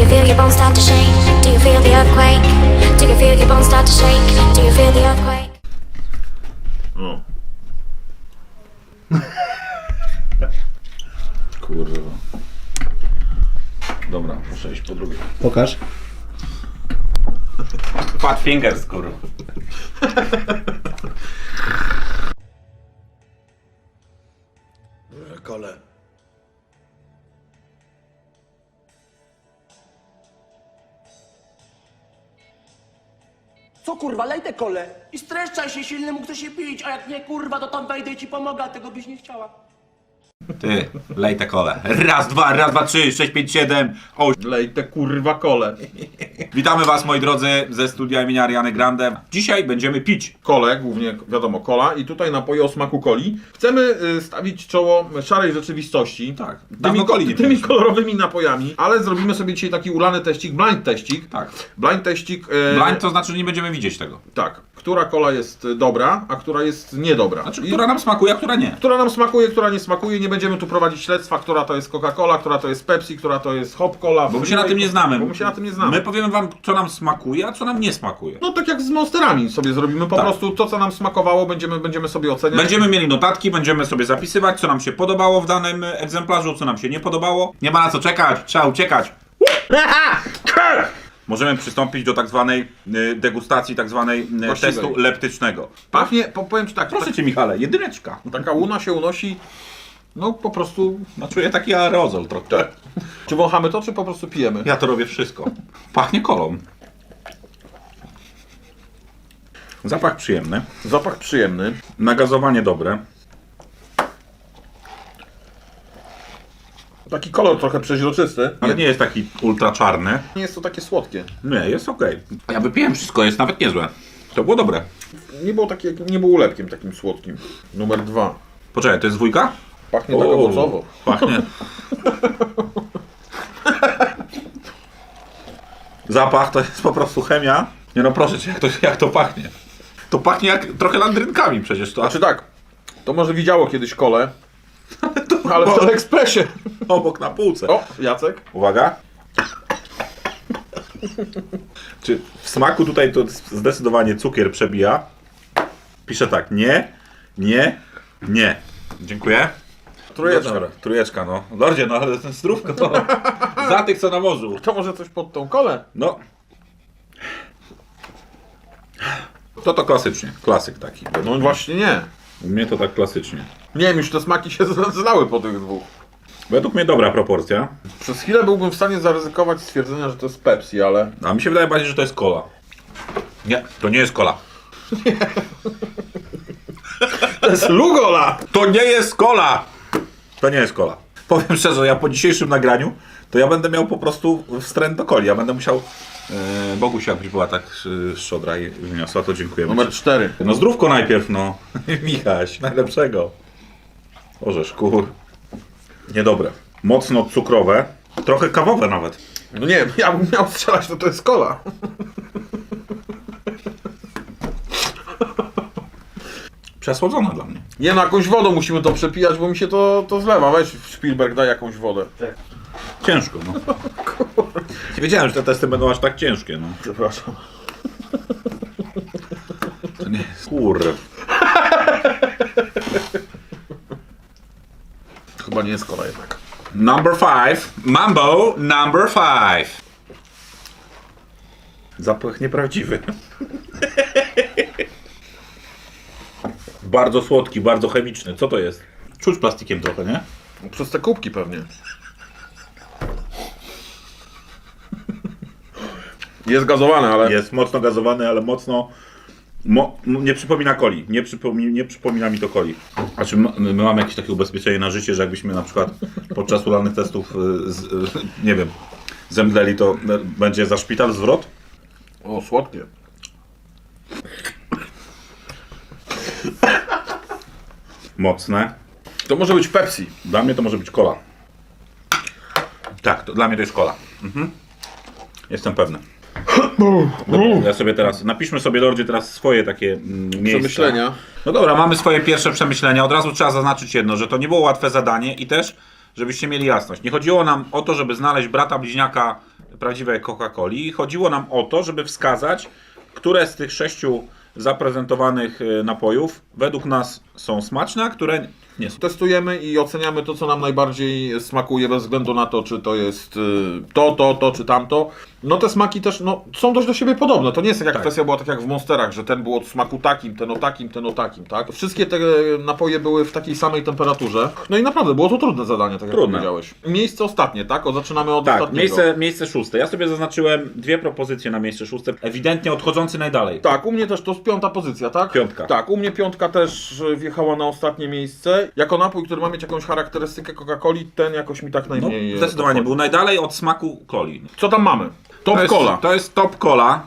you feel your bones start to shake? Do you feel the earthquake? Do you feel your bones start to shake? Do you feel the earthquake? O. Kurwa. Dobra, muszę iść po drugie. Pokaż. Fat fingers, kurwa. Kole. Co kurwa, lej te kole i streszczaj się, silny mógł się pić, a jak nie kurwa, to tam wejdę i ci pomogę, a tego byś nie chciała. Ty, lej te kole. Raz, dwa, raz, dwa, trzy, sześć, pięć, siedem, osiem. Lej te kurwa kole. Witamy was, moi drodzy, ze studia imienia Ariany Grande. Dzisiaj będziemy pić. Kole, głównie wiadomo kola i tutaj napoje o smaku coli. Chcemy y, stawić czoło szarej rzeczywistości. Tak, dawno Tymi, coli nie tymi piliśmy. kolorowymi napojami, ale zrobimy sobie dzisiaj taki ulany teścik, blind teścik. Tak. Blind teścik. e, Blind to znaczy, że nie będziemy widzieć tego. Tak. Która kola jest y, dobra, a która jest niedobra. Znaczy, I- która nam smakuje, a która nie. która nam smakuje, która nie smakuje. Nie będziemy tu prowadzić śledztwa, która to jest Coca-Cola, która to jest Pepsi, która to jest Hop Cola. Bo my się na tym nie znamy. Bo my się na tym nie znamy. My powiemy wam, co nam smakuje, a co nam nie smakuje. No tak jak z monsterami sobie zrobimy. Po Tak. prostu to, co nam smakowało, będziemy, będziemy sobie oceniać. Będziemy mieli notatki, będziemy sobie zapisywać, co nam się podobało w danym egzemplarzu, co nam się nie podobało. Nie ma na co czekać, trzeba uciekać. Możemy przystąpić do tak zwanej y, degustacji, tak zwanej y, Właściwej. testu leptycznego. Pachnie, po- powiem Ci tak, Proszę cię Michale, jedyneczka. tak, taka łuna się unosi, no po prostu... No czuję taki aerozol trochę. Czy wąchamy to, czy po prostu pijemy? Ja to robię wszystko. Pachnie kolą. Zapach przyjemny, Zapach przyjemny. nagazowanie dobre. Taki kolor trochę przeźroczysty, Ale nie jest taki ultra czarny. nie jest to takie słodkie. Nie, jest okej. Ja wypiłem wszystko, jest nawet niezłe. To było dobre. Nie było takie, nie było ulepkiem takim słodkim. Numer dwa. Poczekaj, to jest dwójka? Pachnie tak owocowo. Pachnie. Zapach to jest po prostu chemia. Nie no proszę cię, jak to, jak to pachnie? To pachnie jak trochę landrynkami przecież to. Znaczy tak, to może widziało kiedyś kole, ale w Teleekspresie. obok na półce. O, Jacek. Uwaga. Czy w smaku tutaj to zdecydowanie cukier przebija? Pisze tak, nie, nie, nie. Dziękuję. Trójeczka. Dobra, trójeczka, no. Lordzie, no ale ten zdrówko to za tych, co na morzu. To może coś pod tą kolę? No. To to klasycznie, klasyk taki. No właśnie nie. U mnie to tak klasycznie. Nie wiem, już te smaki się zlały po tych dwóch. Według mnie dobra proporcja, Przez chwilę byłbym w stanie zaryzykować stwierdzenia, że to jest Pepsi, ale... a mi się wydaje bardziej, że to jest cola. Nie, to nie jest cola. To jest Lugola! To nie jest cola! To nie jest cola. Powiem szczerze, ja po dzisiejszym nagraniu, to ja będę miał po prostu wstręt do coli. Ja będę musiał... E, Bogusia jakbyś była tak e, szczodra i wyniosła, to dziękujemy. Numer cztery. No zdrówko najpierw, no. Michaś, najlepszego. Orzesz, kur. Niedobre. Mocno cukrowe. Trochę kawowe nawet. No nie, ja bym miał strzelać, to to jest kola. Przesłodzone dla mnie. Nie no, jakąś wodą musimy to przepijać, bo mi się to, to zlewa. Weź Spielberg, daj jakąś wodę. Ciężko, no. Nie wiedziałem, że te testy będą aż tak ciężkie, no. Przepraszam. To nie jest... Kur... Chyba nie jest kola jednak. Number five. Mambo number five. Zapach nieprawdziwy. bardzo słodki, bardzo chemiczny. Co to jest? Czuć plastikiem trochę, nie? Przez te kubki pewnie. Jest gazowane, ale... Jest mocno gazowany, ale mocno. Mo, nie przypomina coli. Nie, przypomi, nie przypomina mi to coli. Znaczy, my mamy jakieś takie ubezpieczenie na życie, że jakbyśmy na przykład podczas ulanych testów, y, z, y, nie wiem, zemdleli, to y, będzie za szpital zwrot. O, słodkie. Mocne. To może być Pepsi. Dla mnie to może być cola. Tak, to dla mnie to jest cola. Mhm. Jestem pewny. Dobra, ja sobie teraz, napiszmy sobie Lordzie teraz swoje takie mm, miejsca. Przemyślenia. No dobra, mamy swoje pierwsze przemyślenia. Od razu trzeba zaznaczyć jedno, że to nie było łatwe zadanie i też, żebyście mieli jasność. Nie chodziło nam o to, żeby znaleźć brata bliźniaka prawdziwej Coca-Coli. Chodziło nam o to, żeby wskazać, które z tych sześciu zaprezentowanych y, napojów według nas są smaczne, a które nie są. Testujemy i oceniamy to, co nam najbardziej smakuje, bez względu na to, czy to jest y, to, to, to, czy tamto. No te smaki też no, są dość do siebie podobne. To nie jest tak jak Tak. kwestia była tak jak w Monsterach, że ten był od smaku takim, ten o takim, ten o takim, tak? Wszystkie te napoje były w takiej samej temperaturze. No i naprawdę było to trudne zadanie, tak jak Trudne. powiedziałeś. Miejsce ostatnie, tak? O, zaczynamy od Tak, ostatniego. miejsce, miejsce szóste. Ja sobie zaznaczyłem dwie propozycje na miejsce szóste, ewidentnie odchodzący najdalej. Tak, u mnie też to jest piąta pozycja, tak? Piątka. Tak, u mnie piątka też e, wjechała na ostatnie miejsce. Jako napój, który ma mieć jakąś charakterystykę Coca-Coli, ten jakoś mi tak No, najmniej... e, zdecydowanie był najdalej od smaku coli. Co tam mamy? Top to jest, Cola. To jest top cola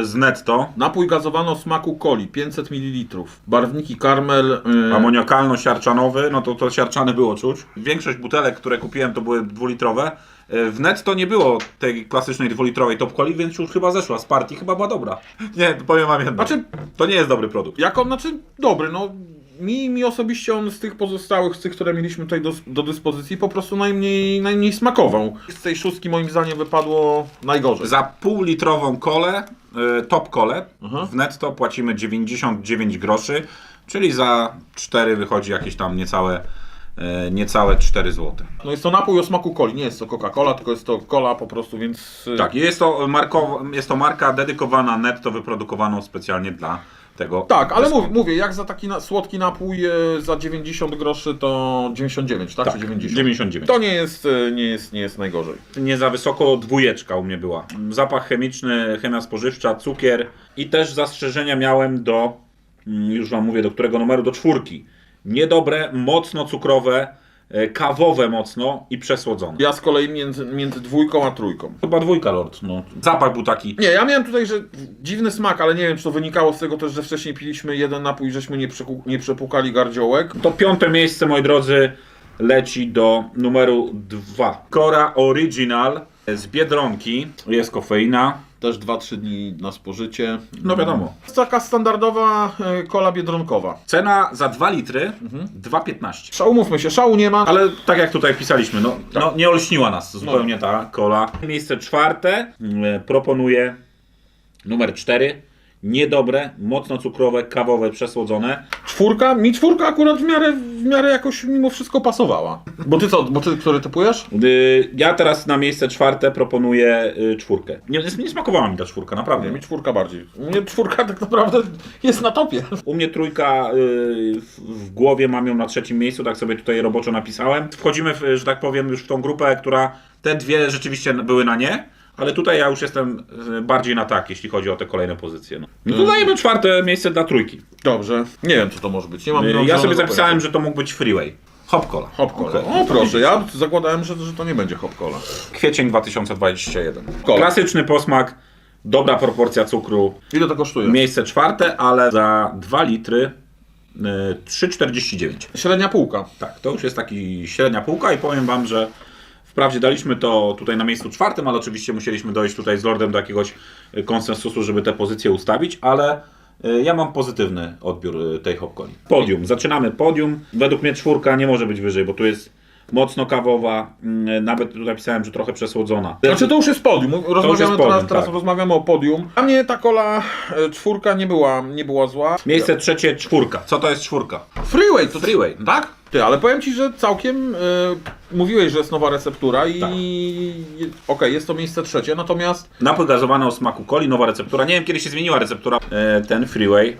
y, z netto. Napój gazowany o smaku coli, 500 ml. Barwniki karmel. Yy, Amoniakalno-siarczanowy, no to to siarczany było czuć. Większość butelek, które kupiłem, to były dwulitrowe. Y, W netto nie było tej klasycznej dwulitrowej top coli, więc już chyba zeszła z partii, chyba była dobra. Nie, powiem wam jedno. Znaczy- to nie jest dobry produkt. jak on, znaczy dobry, no. Mi, mi osobiście on z tych pozostałych, z tych, które mieliśmy tutaj do, do dyspozycji, po prostu najmniej, najmniej smakował. Z tej szóstki moim zdaniem wypadło najgorzej. Za półlitrową kolę, y, top kolę, Mhm. w netto płacimy 99 groszy, czyli za 4 wychodzi jakieś tam niecałe, niecałe 4 złote. No jest to napój o smaku coli, nie jest to Coca-Cola, tylko jest to cola po prostu, więc... yy, Tak, jest to, markow, jest to marka dedykowana netto, wyprodukowaną specjalnie dla tego. Tak, ale dyskontu. mów, mówię, jak za taki na, słodki napój e, za 90 groszy to 99, tak? Tak, Czy 90? 99. To nie jest, e, nie jest, nie jest najgorzej. Nie za wysoko dwójeczka u mnie była. Zapach chemiczny, chemia spożywcza, cukier i też zastrzeżenia miałem do, mm, już wam mówię, do którego numeru, do czwórki. Niedobre, mocno cukrowe, e, kawowe mocno i przesłodzone. Ja z kolei między, między dwójką a trójką. Chyba dwójka, Lord. No. Zapach był taki. Nie, ja miałem tutaj, że dziwny smak, ale nie wiem, czy to wynikało z tego też, że wcześniej piliśmy jeden napój, żeśmy nie, nie przepukali gardziołek. To piąte miejsce, moi drodzy, leci do numeru dwa. Cora Original z Biedronki. Jest kofeina. Też 2-3 dni na spożycie. No wiadomo. Jest taka standardowa e, kola biedronkowa. Cena za 2 litry 2,15. Szału, mówmy się, szału nie ma. Ale tak jak tutaj pisaliśmy, no, no nie olśniła nas zupełnie ta kola. Miejsce czwarte mm, proponuję numer 4. Niedobre, mocno cukrowe, kawowe, przesłodzone. Czwórka, mi czwórka akurat w miarę, w miarę jakoś mimo wszystko pasowała. Bo ty co, bo ty który typujesz? Y, Ja teraz na miejsce czwarte proponuję y, czwórkę. Nie, nie smakowała mi ta czwórka, naprawdę. Nie, mi czwórka bardziej. U mnie czwórka tak naprawdę jest na topie. U mnie trójka y, w, w głowie mam ją na trzecim miejscu, tak sobie tutaj roboczo napisałem. Wchodzimy, w, że tak powiem, już w tą grupę, która te dwie rzeczywiście były na nie, ale tutaj ja już jestem y, bardziej na tak, jeśli chodzi o te kolejne pozycje. No, no to dajemy czwarte miejsce dla trójki. Dobrze. Nie wiem, co to może być. Nie mam Y, Ja sobie pojęcia. zapisałem, że to mógł być freeway. Hop cola. Hop. O proszę, ja zakładałem, że, że to nie będzie hop cola. Kwiecień 2021. Cola. Klasyczny posmak, dobra proporcja cukru. Ile to kosztuje? Miejsce czwarte, ale za 2 litry y, 3,49. Średnia półka. Tak, to już jest taki średnia półka i powiem wam, że wprawdzie daliśmy to tutaj na miejscu czwartym, ale oczywiście musieliśmy dojść tutaj z Lordem do jakiegoś y, konsensusu, żeby te pozycje ustawić, ale y, ja mam pozytywny odbiór y, tej hopcoli. Podium, zaczynamy podium. Według mnie czwórka nie może być wyżej, bo tu jest mocno kawowa, mm, nawet tutaj pisałem, że trochę przesłodzona. Znaczy to już jest podium. Rozmawiamy jest teraz, podium, teraz tak. rozmawiamy o podium. Dla mnie ta kola e, czwórka nie była, nie była zła. Miejsce trzecie, czwórka. Co to jest czwórka? Freeway to Freeway. Tak? Ty, ale powiem ci, że całkiem e, mówiłeś, że jest nowa receptura i Tak. okej, jest to miejsce trzecie, natomiast Napój gazowany o smaku coli, nowa receptura. Nie wiem, kiedy się zmieniła receptura. E, ten Freeway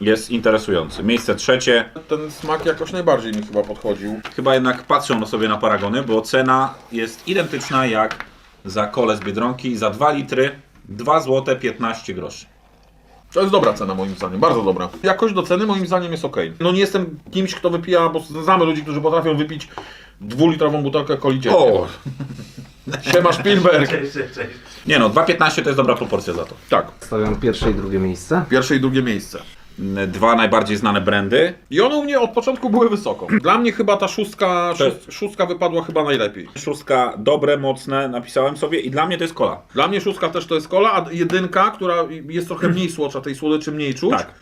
jest interesujący. Miejsce trzecie. ten smak jakoś najbardziej mi chyba podchodził. Chyba jednak patrzą na sobie na paragony, bo cena jest identyczna jak za kole z Biedronki. Za 2 litry 2 zł 15 groszy. To jest dobra cena moim zdaniem, bardzo dobra. Jakość do ceny moim zdaniem jest ok. No nie jestem kimś, kto wypija, bo znamy ludzi, którzy potrafią wypić dwulitrową butelkę coli dziennie. O! Siema Spielberg. Nie no, 2,15 to jest dobra proporcja za to. Tak, Stawiam pierwsze i drugie miejsce. pierwsze i drugie miejsce. Dwa najbardziej znane brandy. I one u mnie od początku były wysoko. Dla mnie chyba ta szóstka, To jest- szóst, szóstka wypadła chyba najlepiej. Szóstka dobre, mocne, napisałem sobie i dla mnie to jest kola. Dla mnie szóstka też to jest kola, a jedynka, która jest trochę mniej słodsza, tej słodyczy mniej czuć. Tak.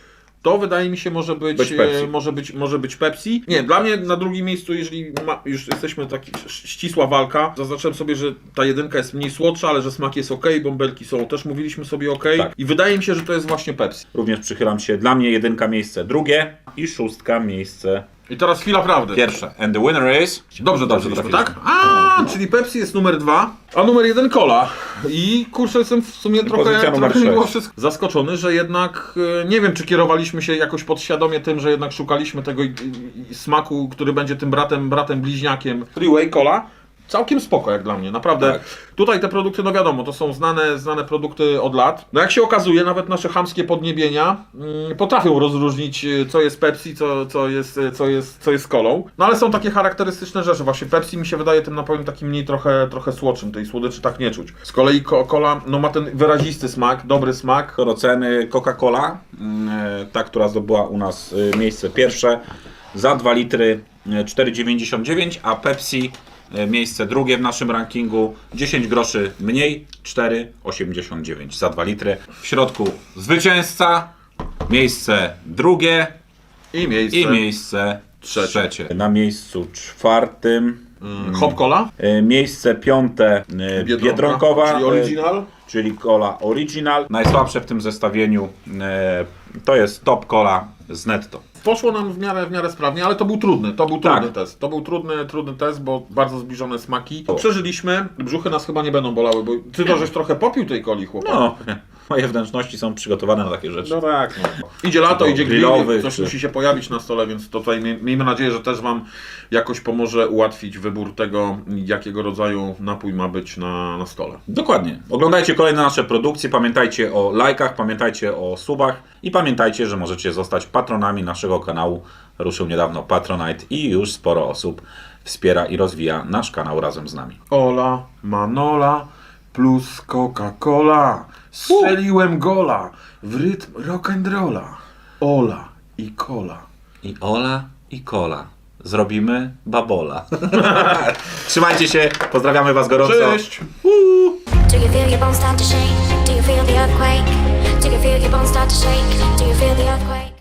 To wydaje mi się może być, Być e, może być, może być Pepsi. Nie, dla mnie na drugim miejscu, jeżeli ma, już jesteśmy taki ścisła walka, zaznaczyłem sobie, że ta jedynka jest mniej słodsza, ale że smak jest ok, bąbelki są, też mówiliśmy sobie ok. Tak. I wydaje mi się, że to jest właśnie Pepsi. Również przychylam się. Dla mnie jedynka miejsce drugie i szóstka miejsce I teraz chwila prawdy. pierwsze. And the winner is... Dobrze, dobrze, trafiliśmy. tak? A, czyli Pepsi jest numer dwa, a numer jeden Cola. I kurczę, jestem w sumie trochę, Pozycja numer trochę mimo sześć. wszystko zaskoczony, że jednak e, nie wiem, czy kierowaliśmy się jakoś podświadomie tym, że jednak szukaliśmy tego i, i, i smaku, który będzie tym bratem, bratem bliźniakiem Freeway Cola. Całkiem spoko jak dla mnie, naprawdę. Tak. Tutaj te produkty, no wiadomo, to są znane, znane produkty od lat. No jak się okazuje, nawet nasze chamskie podniebienia mm, potrafią rozróżnić, y, co jest Pepsi, co, co, jest, y, co, jest, co jest kolą. No ale są takie charakterystyczne rzeczy. Właśnie Pepsi mi się wydaje tym napojem takim mniej trochę, trochę słodszym. Tej słodyczy tak nie czuć. Z kolei ko- cola no, ma ten wyrazisty smak, dobry smak. Do oceny Coca-Cola, mm, e, ta, która zdobyła u nas e, miejsce pierwsze, za 2 litry e, 4,99, a Pepsi e, miejsce drugie w naszym rankingu, 10 groszy mniej, 4,89 za 2 litry. W środku zwycięzca, miejsce drugie I miejsce. i miejsce Trzecie. trzecie. Na miejscu czwartym, Mm, Hop Cola. e, miejsce piąte e, Biedronkowa, Czyli e, original. czyli cola original. Najsłabsze w tym zestawieniu e, to jest top cola z netto. Poszło nam w miarę, w miarę sprawnie, ale to był trudny, to był trudny Tak. test. To był trudny, trudny test, bo bardzo zbliżone smaki. Przeżyliśmy, brzuchy nas chyba nie będą bolały, bo ty to żeś trochę popił tej coli, chłopak. No, moje wnętrzności są przygotowane na takie rzeczy. No tak, no. Idzie lato, to idzie grill, grillowy, coś czy- musi się pojawić na stole, więc tutaj mie- miejmy nadzieję, że też Wam jakoś pomoże ułatwić wybór tego, jakiego rodzaju napój ma być na, na stole. Dokładnie. Oglądajcie kolejne nasze produkcje, pamiętajcie o lajkach, pamiętajcie o subach i pamiętajcie, że możecie zostać patronami naszego kanału. Ruszył niedawno Patronite i już sporo osób wspiera i rozwija nasz kanał razem z nami. Ola, Manola plus Coca-Cola. Strzeliłem gola w rytm rock'n'rolla. Ola i cola. I Ola i Kola. Zrobimy babola. Trzymajcie się, pozdrawiamy Was gorąco. Cześć! Do you feel your bones start to shake? Do you feel the earthquake? Do you feel your bones start to shake? Do you feel the earthquake?